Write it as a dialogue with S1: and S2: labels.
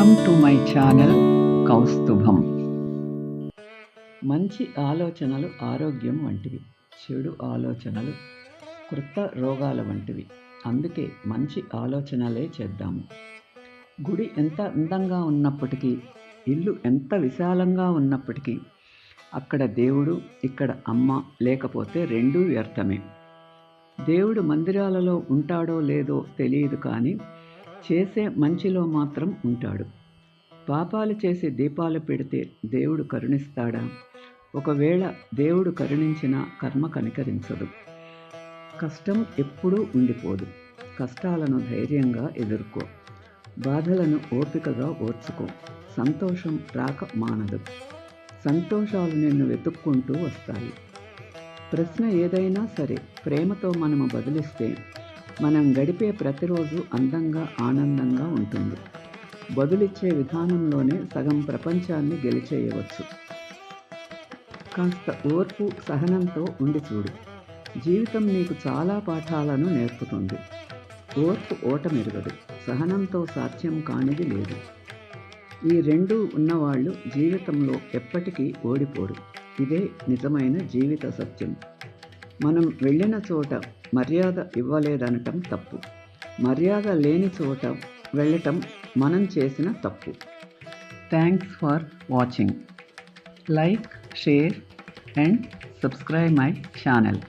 S1: Welcome to my channel Kaustubham మంచి ఆలోచనలు ఆరోగ్యం వంటివి చెడు ఆలోచనలు కృత రోగాల వంటివి. అందుకే మంచి ఆలోచనలే చేద్దాము. గుడి ఎంత అందంగా ఉన్నప్పటికీ ఇల్లు ఎంత విశాలంగా ఉన్నప్పటికీ అక్కడ దేవుడు ఇక్కడ అమ్మ లేకపోతే రెండూ వ్యర్థమే. దేవుడు మందిరాలలో ఉంటాడో లేదో తెలియదు కానీ చేసే మంచిలో మాత్రం ఉంటాడు. పాపాలు చేసి దీపాలు పెడితే దేవుడు కరుణిస్తాడా? ఒకవేళ దేవుడు కరుణించిన కర్మ కనికరించదు. కష్టం ఎప్పుడూ ఉండిపోదు. కష్టాలను ధైర్యంగా ఎదుర్కో. బాధలను ఓపికగా ఓర్చుకో. సంతోషం రాక మానదు. సంతోషాలు నిన్ను వెతుక్కుంటూ వస్తాయి. ప్రశ్న ఏదైనా సరే ప్రేమతో మనము బదిలిస్తే మనం గడిపే ప్రతిరోజు అందంగా ఆనందంగా ఉంటుంది. బదులిచ్చే విధానంలోనే సగం ప్రపంచాన్ని గెలిచేయవచ్చు. కాస్త ఓర్పు సహనంతో ఉండి చూడు. జీవితం నీకు చాలా పాఠాలను నేర్పుతుంది. ఓర్పు ఓటమిరగదు. సహనంతో సాధ్యం కానిది లేదు. ఈ రెండు ఉన్నవాళ్ళు జీవితంలో ఎప్పటికీ ఓడిపోరు. ఇదే నిజమైన జీవిత సత్యం. మనం వెళ్ళిన చోట మర్యాద ఇవ్వలేదనటం తప్పు. మర్యాద లేని చోట వెళ్ళటం మనం చేసిన తప్పు. Thanks for watching like share and subscribe my channel